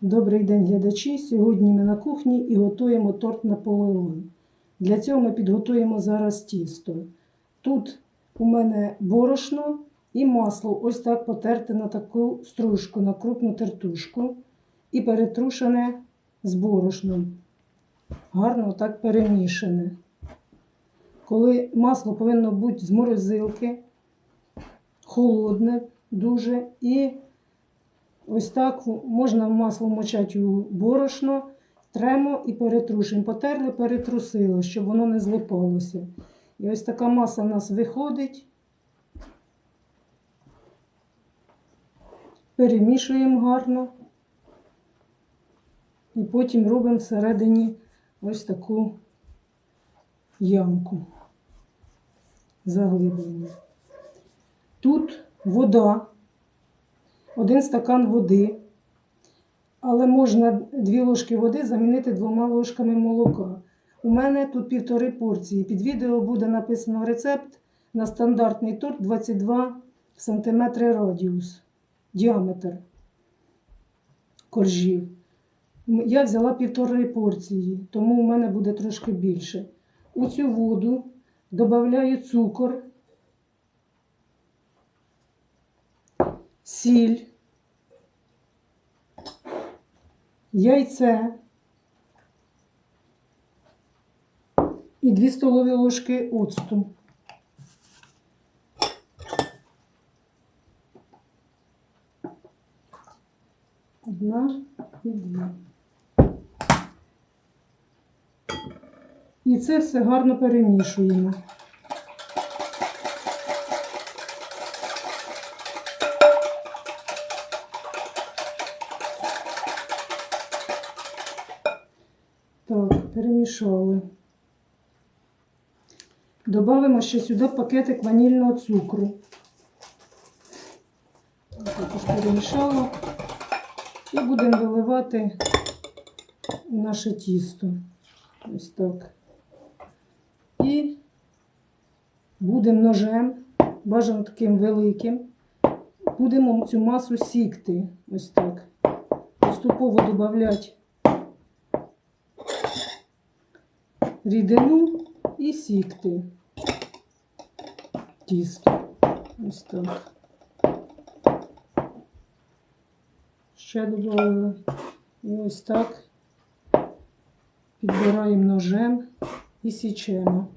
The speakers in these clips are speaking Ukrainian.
Добрий день, глядачі. Сьогодні ми на кухні і готуємо торт Наполеон. Для цього ми підготуємо зараз тісто. Тут у мене борошно і масло, ось так потерте на таку стружку, на крупну тертушку і перетрушене з борошном. Гарно так перемішане. Коли масло повинно бути з морозилки, холодне дуже і Ось так можна масло мочати у борошно, тремо і перетрушуємо. Потерли, перетрусили, щоб воно не злипалося. І ось така маса в нас виходить. Перемішуємо гарно. І потім робимо всередині ось таку ямку. Заглиблення. Тут вода один стакан води, але можна дві ложки води замінити двома ложками молока. У мене тут півтори порції. Під відео буде написано рецепт на стандартний торт 22 см радіус, діаметр коржів. Я взяла півтори порції, тому у мене буде трошки більше. У цю воду додаю цукор сіль, яйце і 2 столові ложки оцту. Одна і дві. І це все гарно перемішуємо. Так, перемішали. Добавимо ще сюди пакетик ванільного цукру. Також перемішала. І будемо виливати наше тісто. Ось так. І будемо ножем, бажано таким великим, будемо цю масу сікти. Ось так. Поступово додати рідину і сікти тісто. Ось так. Ще додали. І ось так підбираємо ножем і січемо.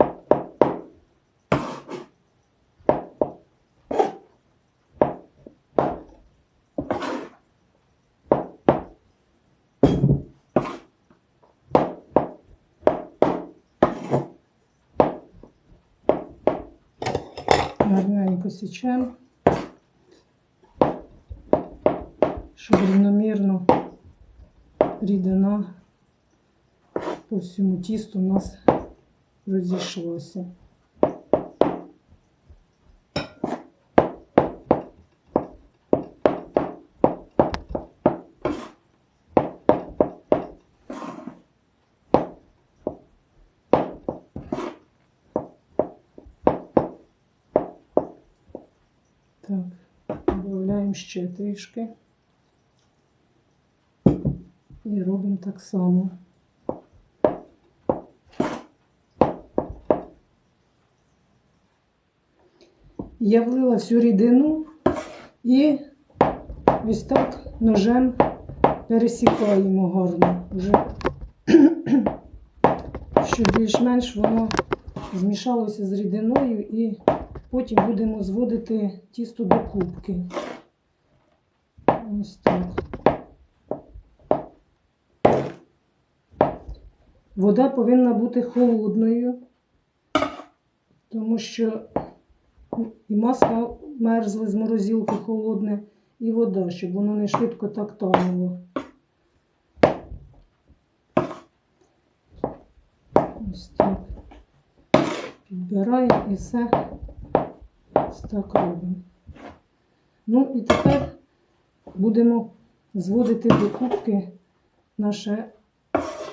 Гарненько січемо, щоб рівномірно рідина по всьому тісту у нас розійшлося. Так, додаємо ще трішки. І робимо так само. Я влила всю рідину і ось так ножем пересікаємо гарно. Вже, щоб більш-менш воно змішалося з рідиною і Потім будемо зводити тісто до кубки. Ось так. Вода повинна бути холодною, тому що і масло мерзле з морозилки холодне, і вода, щоб воно не швидко так тануло. Ось так. Підбираємо і все. Ось так робимо. Ну і тепер будемо зводити до кубки наше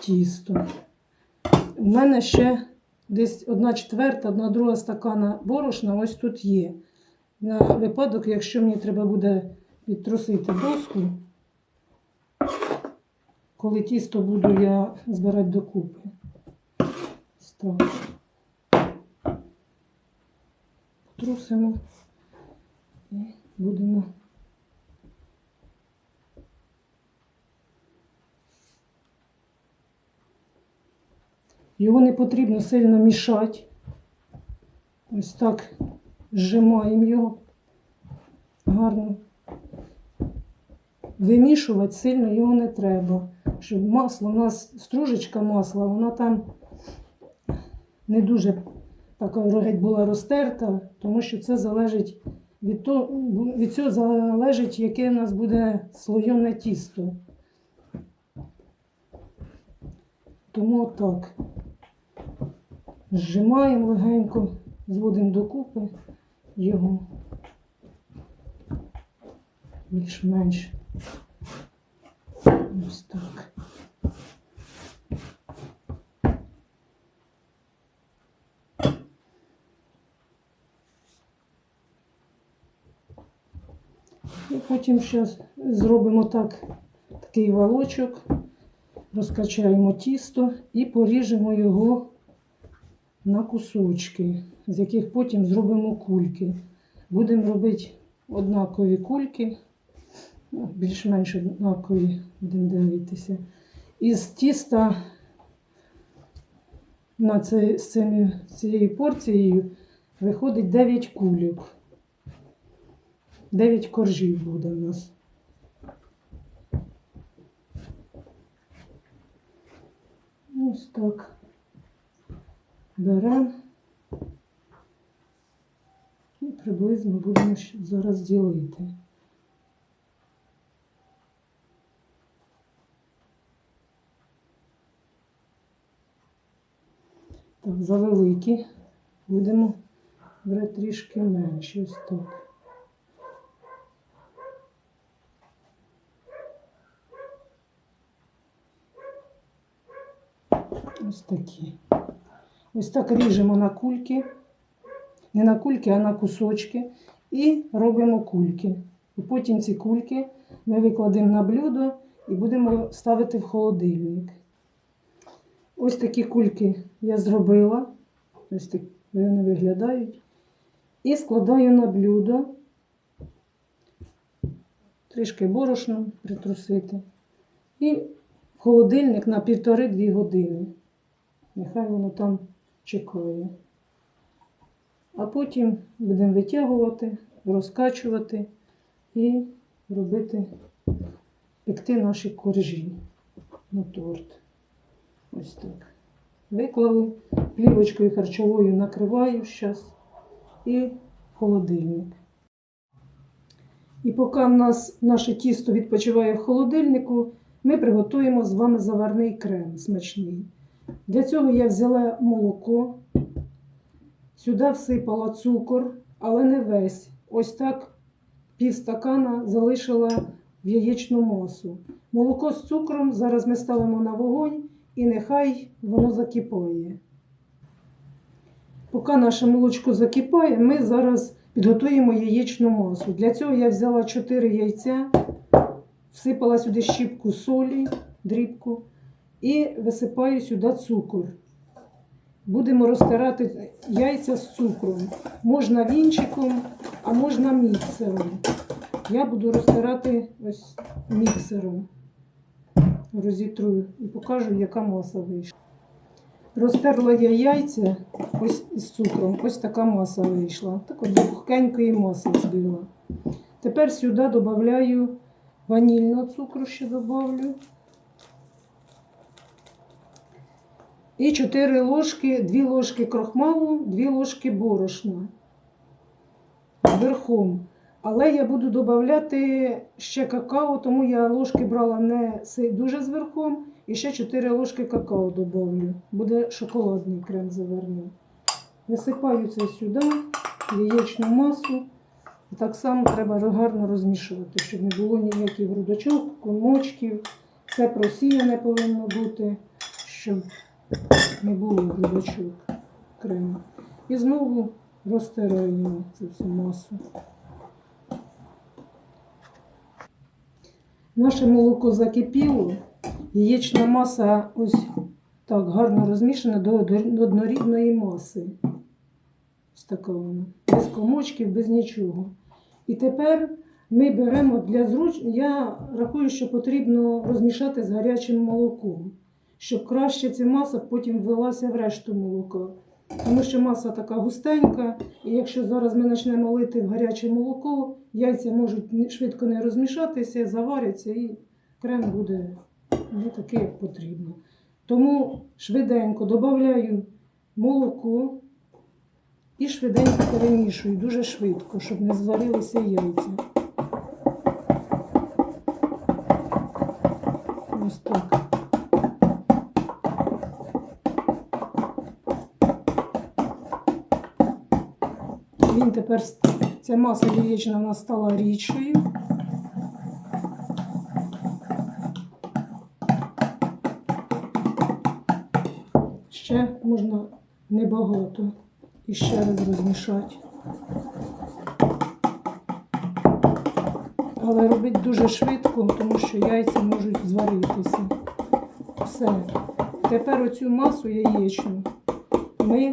тісто. У мене ще десь одна четверта, одна друга стакана борошна ось тут є. На випадок, якщо мені треба буде підтрусити доску, коли тісто буду я збирати докупи. Ось Так. І будемо. Його не потрібно сильно мішати. Ось так зжимаємо його гарно. Вимішувати сильно його не треба. Щоб масло, у нас стружечка масла, вона там не дуже така рогать була розтерта, тому що це залежить від того, від цього залежить, яке у нас буде слойоне тісто. Тому отак. Зжимаємо легенько, зводимо докупи його більш-менш. Ось так. І потім зараз зробимо так, такий валочок, розкачаємо тісто і поріжемо його на кусочки, з яких потім зробимо кульки. Будемо робити однакові кульки, ну, більш-менш однакові, будемо дивитися. Із тіста на це, з цією порцією виходить 9 кульок. 9 коржів буде у нас. Ось так. Беремо і приблизно будемо зараз ділити. Так, завеликі будемо брати трішки менше. Ось так. Ось такі. Ось так ріжемо на кульки. Не на кульки, а на кусочки. І робимо кульки. І потім ці кульки ми викладемо на блюдо і будемо ставити в холодильник. Ось такі кульки я зробила. Ось так вони виглядають. І складаю на блюдо. Трішки борошно притрусити. І в холодильник на півтори-дві години. Нехай воно там чекає. А потім будемо витягувати, розкачувати і робити, пекти наші коржі на торт. Ось так. Виклали, плівочкою харчовою накриваю зараз і холодильник. І поки в нас наше тісто відпочиває в холодильнику, ми приготуємо з вами заварний крем смачний. Для цього я взяла молоко, сюди всипала цукор, але не весь. Ось так пів стакана залишила в яєчну масу. Молоко з цукром зараз ми ставимо на вогонь і нехай воно закипає. Поки наше молочко закипає, ми зараз підготуємо яєчну масу. Для цього я взяла 4 яйця, всипала сюди щіпку солі, дрібку і висипаю сюди цукор. Будемо розтирати яйця з цукром. Можна вінчиком, а можна міксером. Я буду розтирати ось міксером. Розітрую і покажу, яка маса вийшла. Розтерла я яйця ось із цукром. Ось така маса вийшла. Так от пухкенької маси збила. Тепер сюди додаю ванільного цукру, ще додавлю. І 4 ложки, 2 ложки крохмалу, 2 ложки борошна верхом. Але я буду додавати ще какао, тому я ложки брала не дуже з верхом. І ще 4 ложки какао додавлю. Буде шоколадний крем заварний. Висипаю це сюди, яєчну масу. Так само треба гарно розмішувати, щоб не було ніяких грудочок, комочків. Все просіяне повинно бути, щоб не було грудочок крему. І знову розтираємо цю всю масу. Наше молоко закипіло. Яєчна маса ось так гарно розмішана до однорідної маси. Ось така вона. Без комочків, без нічого. І тепер ми беремо для зруч... Я рахую, що потрібно розмішати з гарячим молоком, щоб краще ця маса потім ввелася в решту молока. Тому що маса така густенька, і якщо зараз ми почнемо лити в гаряче молоко, яйця можуть швидко не розмішатися, заваряться і крем буде не такий, як потрібно. Тому швиденько додаю молоко і швиденько перемішую, дуже швидко, щоб не зварилися яйця. Ось так. Він тепер, ця маса яєчна в нас стала рідшою. Ще можна небагато і ще раз розмішати. Але робити дуже швидко, тому що яйця можуть зваритися. Все. Тепер оцю масу яєчну ми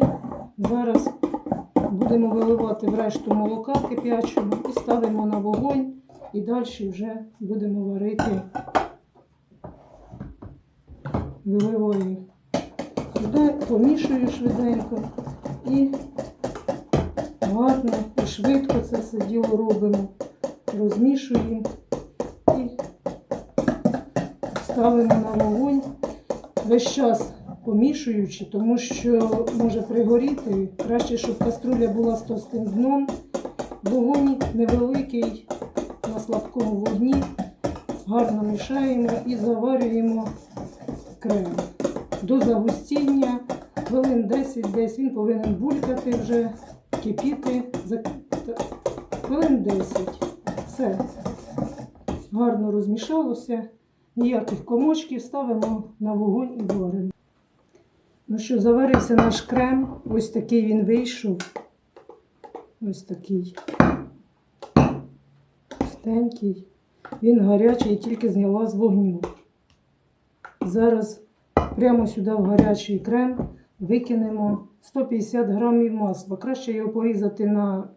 зараз будемо виливати в решту молока кип'ячого і ставимо на вогонь. І далі вже будемо варити сюди, помішую швиденько і гарно і швидко це все діло робимо. Розмішуємо і ставимо на вогонь. Весь час помішуючи, тому що може пригоріти. Краще, щоб каструля була з товстим дном. Вогонь невеликий на слабкому вогні. Гарно мішаємо і заварюємо крем. До загустіння хвилин 10 десь він повинен булькати вже, кипіти. Хвилин 10. Все. Гарно розмішалося. Ніяких комочків ставимо на вогонь і варимо. Ну що, заварився наш крем. Ось такий він вийшов. Ось такий. Пустенький. Він гарячий, тільки зняла з вогню. Зараз прямо сюди в гарячий крем викинемо 150 грамів масла. Краще його порізати на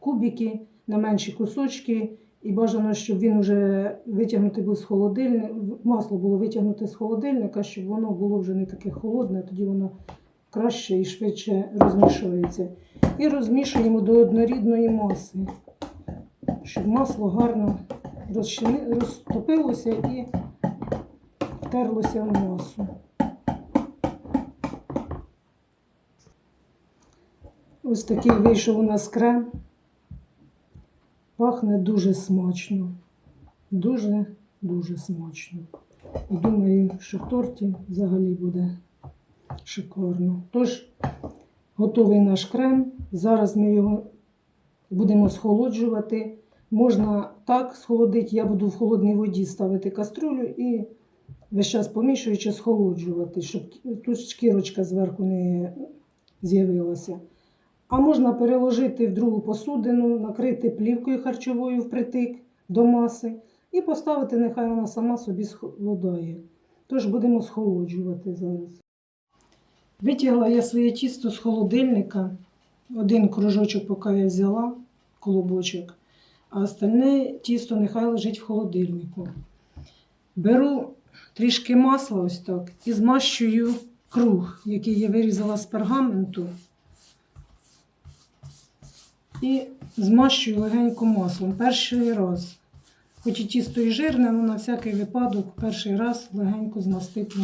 кубики, на менші кусочки. І бажано, щоб він вже витягнутий був з холодильника, масло було витягнуте з холодильника, щоб воно було вже не таке холодне, тоді воно краще і швидше розмішується. І розмішуємо до однорідної маси, щоб масло гарно розтопилося і втерлося в масу. Ось такий вийшов у нас крем. Пахне дуже смачно. Дуже-дуже смачно. І думаю, що в торті взагалі буде шикарно. Тож, готовий наш крем. Зараз ми його будемо схолоджувати. Можна так схолодити, я буду в холодній воді ставити каструлю і весь час помішуючи схолоджувати, щоб тут шкірочка зверху не з'явилася. А можна переложити в другу посудину, накрити плівкою харчовою впритик до маси і поставити, нехай вона сама собі схолодає. Тож будемо схолоджувати зараз. Витягла я своє тісто з холодильника. Один кружочок поки я взяла, колобочок, а остальне тісто нехай лежить в холодильнику. Беру трішки масла ось так і змащую круг, який я вирізала з пергаменту. І змащую легенько маслом. Перший раз. Хоч і тісто і жирне, але на всякий випадок перший раз легенько змастити,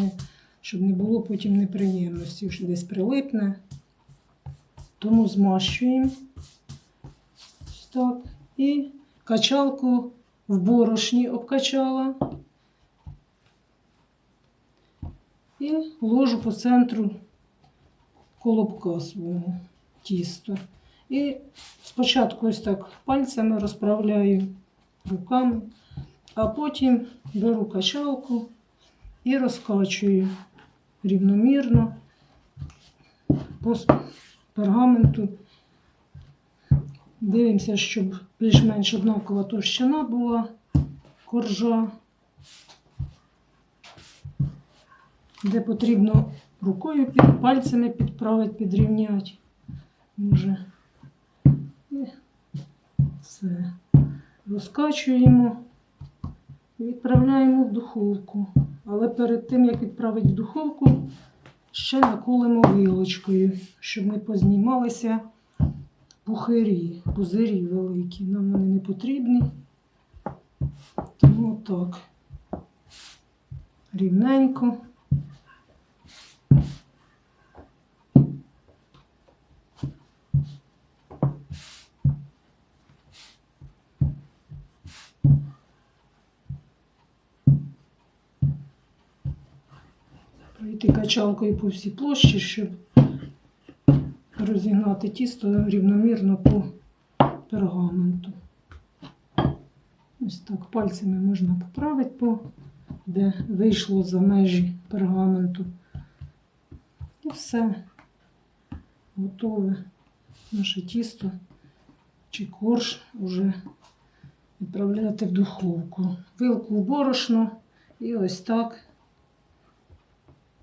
щоб не було потім неприємності, що десь прилипне. Тому змащуємо. Так. І качалку в борошні обкачала. І ложу по центру колобка свого тіста. І спочатку ось так пальцями розправляю руками, а потім беру качалку і розкачую рівномірно по пергаменту. Дивимося, щоб більш-менш однакова товщина була коржа. де потрібно рукою пальцями підправити, підрівняти. Розкачуємо відправляємо в духовку. Але перед тим, як відправити в духовку, ще наколимо вилочкою, щоб не познімалися пухирі, пузирі великі. Нам вони не потрібні. Тому так. Рівненько. Пройти качалкою по всій площі, щоб розігнати тісто рівномірно по пергаменту. Ось так пальцями можна поправити, по, де вийшло за межі пергаменту. І все. Готове наше тісто чи корж вже відправляти в духовку. Вилку в борошно і ось так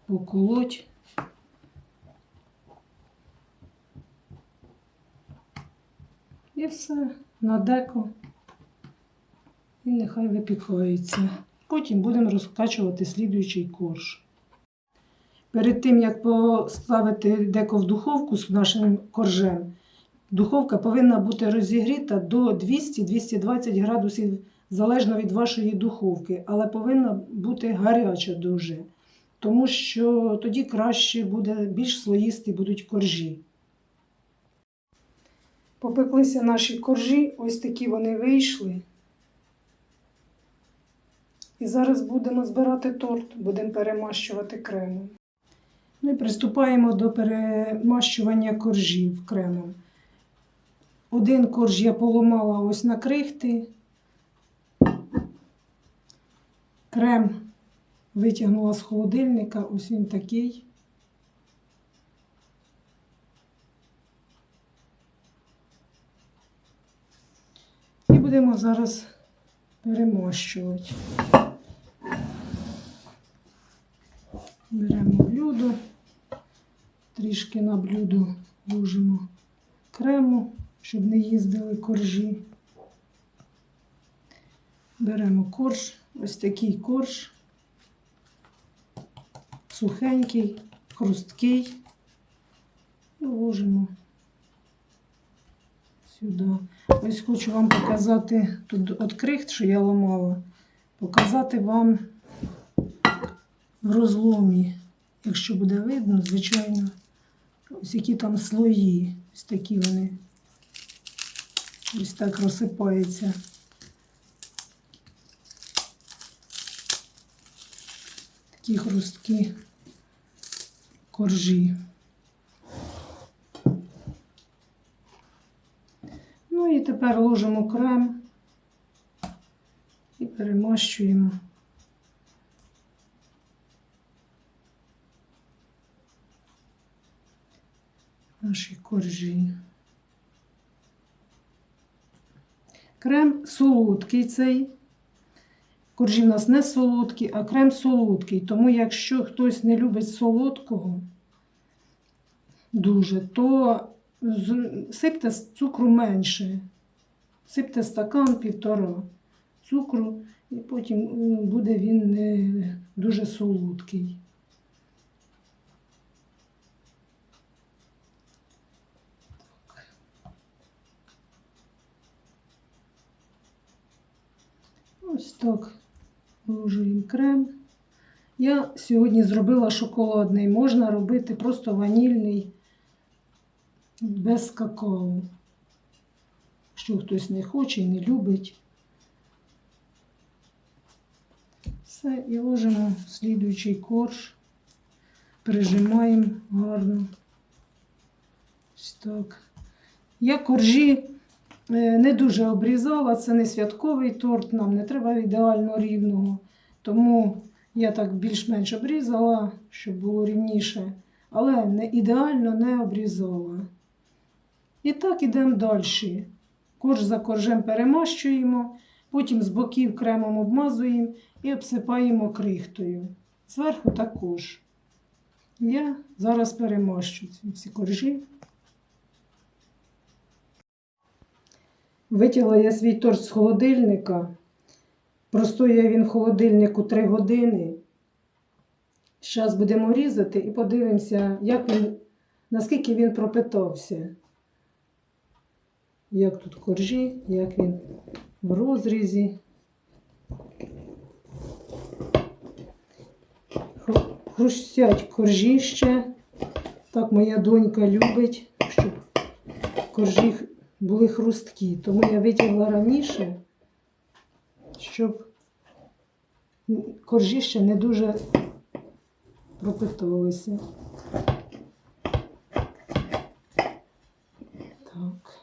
поколоть. І все на деко. І нехай випікається. Потім будемо розкачувати слідуючий корж. Перед тим, як поставити деко в духовку з нашим коржем, духовка повинна бути розігріта до 200-220 градусів залежно від вашої духовки, але повинна бути гаряча дуже, тому що тоді краще буде, більш слоїсті будуть коржі. Попеклися наші коржі, ось такі вони вийшли. І зараз будемо збирати торт, будемо перемащувати кремом. Ми приступаємо до перемащування коржів кремом. Один корж я поламала ось на крихти. Крем витягнула з холодильника, ось він такий. І будемо зараз перемощувати. Беремо блюдо, трішки на блюдо ложимо крему, щоб не їздили коржі. Беремо корж, ось такий корж, сухенький, хрусткий, і ложимо сюди. Ось хочу вам показати тут от крихт, що я ламала, показати вам в розломі, якщо буде видно, звичайно, ось які там слої, ось такі вони. Ось так розсипаються. Такі хрусткі коржі. Ну і тепер ложимо крем і перемащуємо. Наші коржі. Крем солодкий цей. Коржі в нас не солодкі, а крем солодкий. Тому якщо хтось не любить солодкого дуже, то сипте цукру менше. Сипте стакан півтора цукру, і потім буде він не дуже солодкий. Ось так вложуємо крем. Я сьогодні зробила шоколадний. Можна робити просто ванільний без какао. Якщо хтось не хоче і не любить. Все, і ложимо слідуючий корж. Прижимаємо гарно. Ось так. Я коржі не дуже обрізала, це не святковий торт, нам не треба ідеально рівного. Тому я так більш-менш обрізала, щоб було рівніше, але не ідеально не обрізала. І так ідемо далі. Корж за коржем перемащуємо, потім з боків кремом обмазуємо і обсипаємо крихтою. Зверху також. Я зараз перемащу ці всі коржі. Витягла я свій торт з холодильника. Простояв він в холодильнику 3 години. Зараз будемо різати і подивимося, як він, наскільки він пропитався. Як тут коржі, як він в розрізі. Хрустять коржі ще. Так моя донька любить, щоб коржі були хрусткі. Тому я витягла раніше, щоб м, коржі ще не дуже пропитувалися. Так.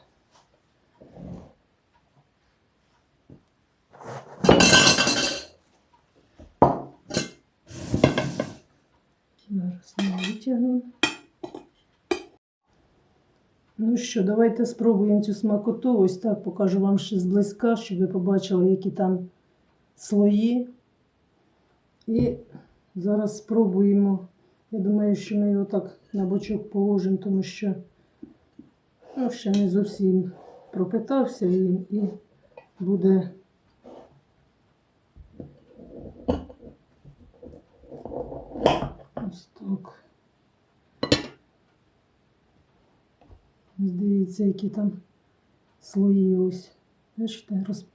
Зараз ми витягнемо. Ну що, давайте спробуємо цю смакоту. Ось так покажу вам ще зблизька, щоб ви побачили, які там слої. І зараз спробуємо. Я думаю, що ми його так на бочок положимо, тому що ну, ще не зовсім пропитався він і буде. Ось так. Ось Дивіться, які там слої ось. Бачите, роз,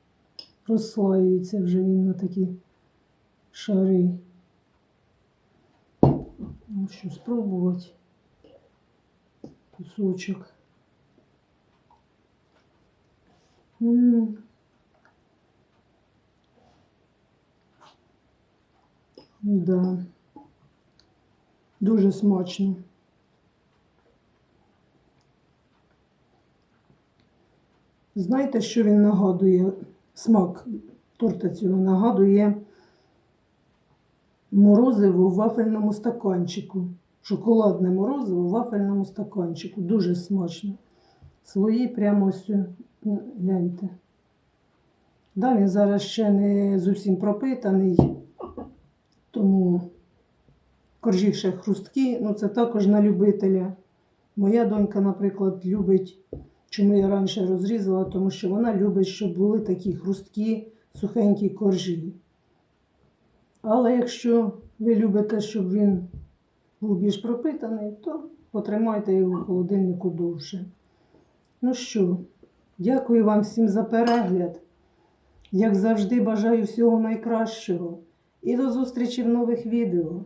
розслаюється вже він на такі шари. Ну що, спробувати кусочок. М. Да. Дуже смачно. Знаєте, що він нагадує? Смак торта цього нагадує морозиво в вафельному стаканчику. Шоколадне морозиво в вафельному стаканчику. Дуже смачно. Свої прямо ось, гляньте. Да, він зараз ще не зовсім пропитаний, тому коржі ще хрусткі, ну це також на любителя. Моя донька, наприклад, любить, чому я раніше розрізала, тому що вона любить, щоб були такі хрусткі, сухенькі коржі. Але якщо ви любите, щоб він був більш пропитаний, то потримайте його в холодильнику довше. Ну що, дякую вам всім за перегляд. Як завжди, бажаю всього найкращого. І до зустрічі в нових відео.